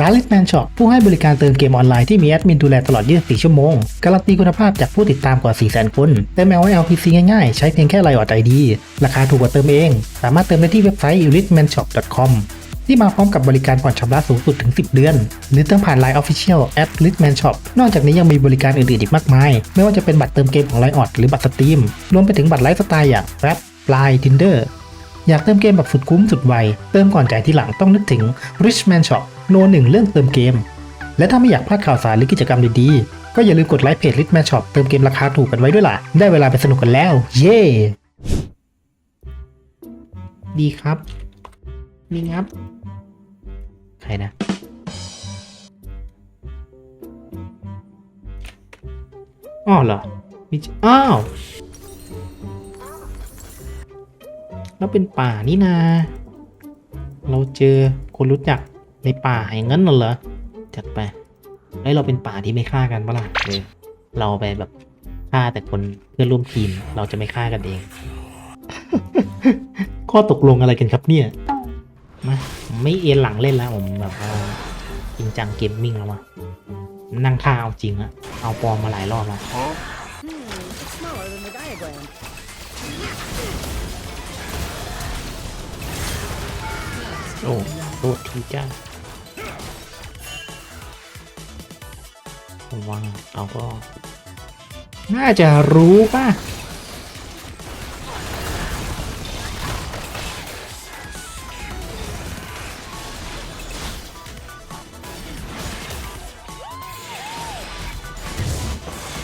ร้าน Litman Shop ผู้ให้บริการเติมเกมออนไลน์ที่มีแอดมินดูแลตลอด 24 ชั่วโมง การันตีคุณภาพจากผู้ติดตามกว่า 400,000 คนเติม LLPC ง่ายๆ ใช้เพียงแค่ไลน์ออดไอดีราคาถูกกว่าเติม eng สามารถเติมได้ที่เว็บไซต์ litmanshop.com ที่มาพร้อมกับบริการผ่อนชำระสูงสุดถึง 10 เดือน หรือเติมผ่าน Line Official at Litman Shop นอกจากนี้ยังมีบริการอื่นๆอีกมากมาย ไม่ว่าจะเป็นบัตรเติมเกมของ Line ออดหรือบัตรสตรีมรวมไปถึงบัตรไลฟ์สไตล์อย่าง Grab Line Tinder อ อยากเติมเกมแบบสุดคุ้มสุดไว เติมก่อนจ่ายทีหลังต้องนึกถึง Richman Shop โนหนึ่งเรื่องเติมเกม และถ้าไม่อยากพลาดข่าวสารหรือกิจกรรมดีๆ ก็อย่าลืมกดไลค์เพจ Richman Shop เติมเกมราคาถูกกันไว้ด้วยล่ะ ได้เวลาไปสนุกกันแล้ว เย้ดีครับนี่ครับ ใครนะ อ้อเหรอมิจอ้าว แล้วเป็นป่านี่นา เราเจอคนรู้จักในป่าอย่างนั้นน่ะเหรอ จัดไปเฮ้ยเราเป็นป่าที่ไม่ฆ่ากันปะล่ะเออเราไปแบบฆ่าแต่คนเพื่อนร่วมทีมเราจะไม่ฆ่ากันเอง ข้อตกลงอะไรกันครับเนี่ยมาผมไม่เอ็นหลังเล่นแล้วผมแบบว่าจริงจังเกมมิ่งแล้วมานั่งฆ่าเอาจริงอะเอาปลอมมาหลายรอบแล้ว โอ้โทษทีจ้าผมว่าเราก็ น่าจะรู้ป่ะ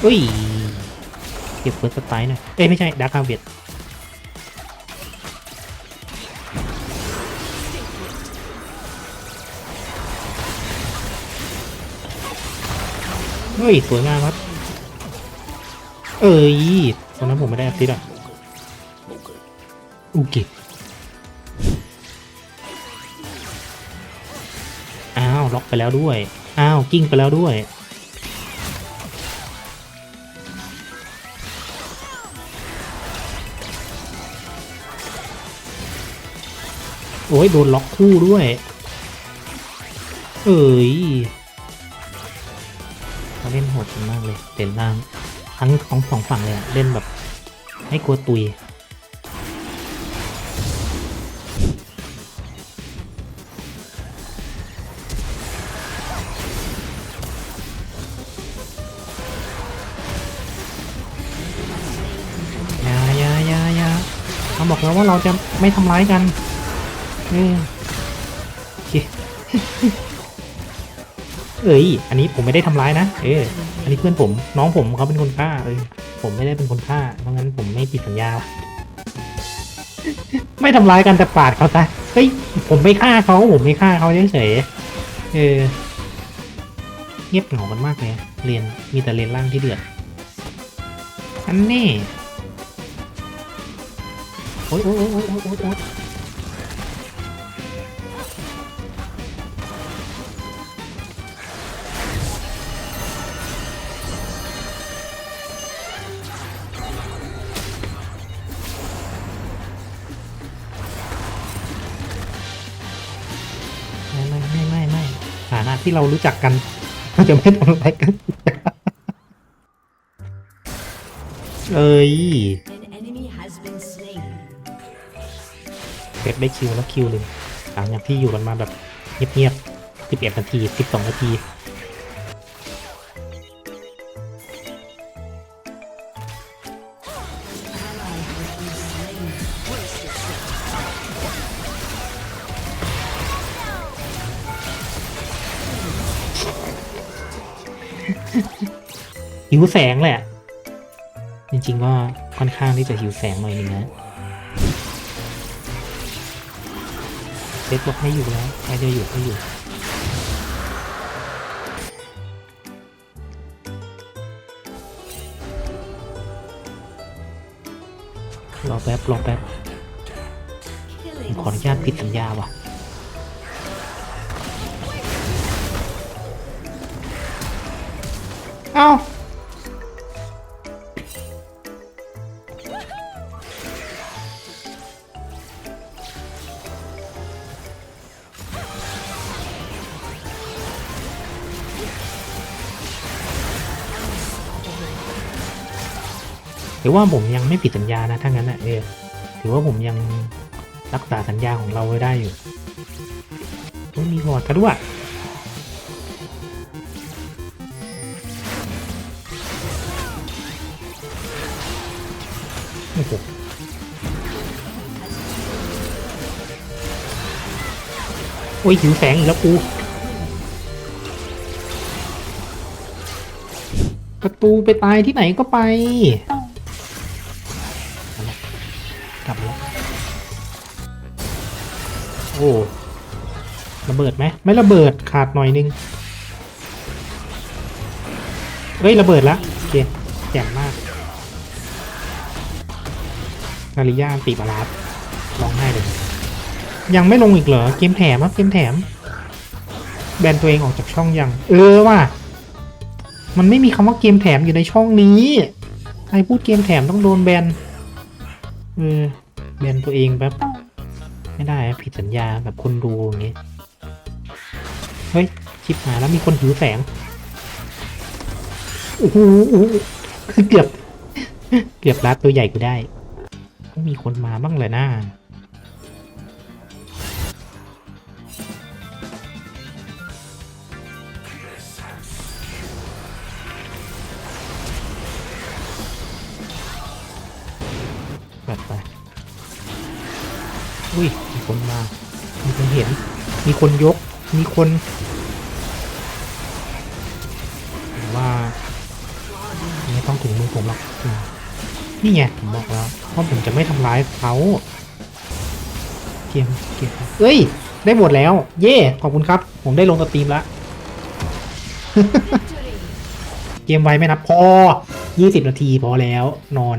อุ้ย เก็บเฟิร์สไตล์หน่อยเอ้ย ไม่ใช่ดาร์คาเวด เฮ้ยสวยงามครับ เอ้ยตอนนั้นผมไม่ได้แอสซิสต์อะอุกิอ้าวล็อกไปแล้วด้วย อ้าวกิ้งไปแล้วด้วยโอ้ยโดนล็อกคู่ด้วย เอ้ย เขาเล่นโหดกันมากเลยเด่นล่าง ทั้งของสองฝั่งเลยอะเล่นแบบให้กลัวตุยอย่าอย่าอย่าอย่าเขาบอกแล้วว่าเราจะไม่ทำร้ายกันเออโอเค เอ้ย อันนี้ผมไม่ได้ทำร้ายนะ เออ อันนี้เพื่อนผม น้องผมเขาเป็นคนฆ่า เออ ผมไม่ได้เป็นคนฆ่า เพราะงั้นผมไม่ผิดสัญญา ไม่ทำร้ายกันแต่ปาดเขาซะ เฮ้ย ผมไม่ฆ่าเขาผมไม่ฆ่าเขาเฉยเออ เงียบเหงากันมากเลย เรียน มีแต่เรียนล่างที่เดือด อันนี้โอ๊ยโอ๊ยโอ๊ยโอ๊ยโอ๊ย ที่เรารู้จักกันเราจะไม่ทำอะไรกันเอ้ยเก็บได้คิวแล้วคิวหนึ่งหลังจากที่อยู่กันมาแบบเงียบๆ11 นาที 12 นาที หิวแสงแหละ จริงๆก็ค่อนข้างที่จะหิวแสงหน่อยนึงนะเซตบอกให้อยู่แล้วใครจะอยู่ก็อยู่รอแป๊บรอแป๊บขออนุญาตผิดสัญญาว่ะ เอาถือว่าผมยังไม่ผิดสัญญานะถ้างั้นนะเออถือว่าผมยังรักษาสัญญาของเราไว้ได้อยู่ต้อมีหอดกันด้วย โอ้โหโอ้ยหิวแสงอีกแล้วกูประตูไปตายที่ไหนก็ไปกลับแล้วโอ้ระเบิดไหมไม่ระเบิดขาดหน่อยนึงเฮ้ยระเบิดละโอเคแจ่มมาก นาริยาตีบาลาสร้องไห้เลย ยังไม่ลงอีกเหรอ เกมแถมครับเกมแถม แบนตัวเองออกจากช่องยัง เออว่ะมันไม่มีคำว่าเกมแถมอยู่ในช่องนี้ใครพูดเกมแถมต้องโดนแบนเออแบนตัวเองแบบไม่ได้ผิดสัญญาแบบคนดูอย่างงี้เฮ้ยชิบหาแล้วมีคนหิวแสงโอ้โหโอ้โหเกือบ เกือบรัดตัวใหญ่กูได้ ต้องมีคนมาบ้างเลยนะแบบไป อุ้ย มีคนมา มีคนเห็น มีคนยก มีคนว่า ไม่ต้องถึงมือผมหรอก นี่ไงผมบอกแล้วเพราะผมจะไม่ทำร้ายเขาเกมเกมเอ้ย ได้หมดแล้ว เย่ขอบคุณครับ ผมได้ลงสตรีมแล้ว เกมไวไหมนะพอ 20 นาทีพอแล้วนอน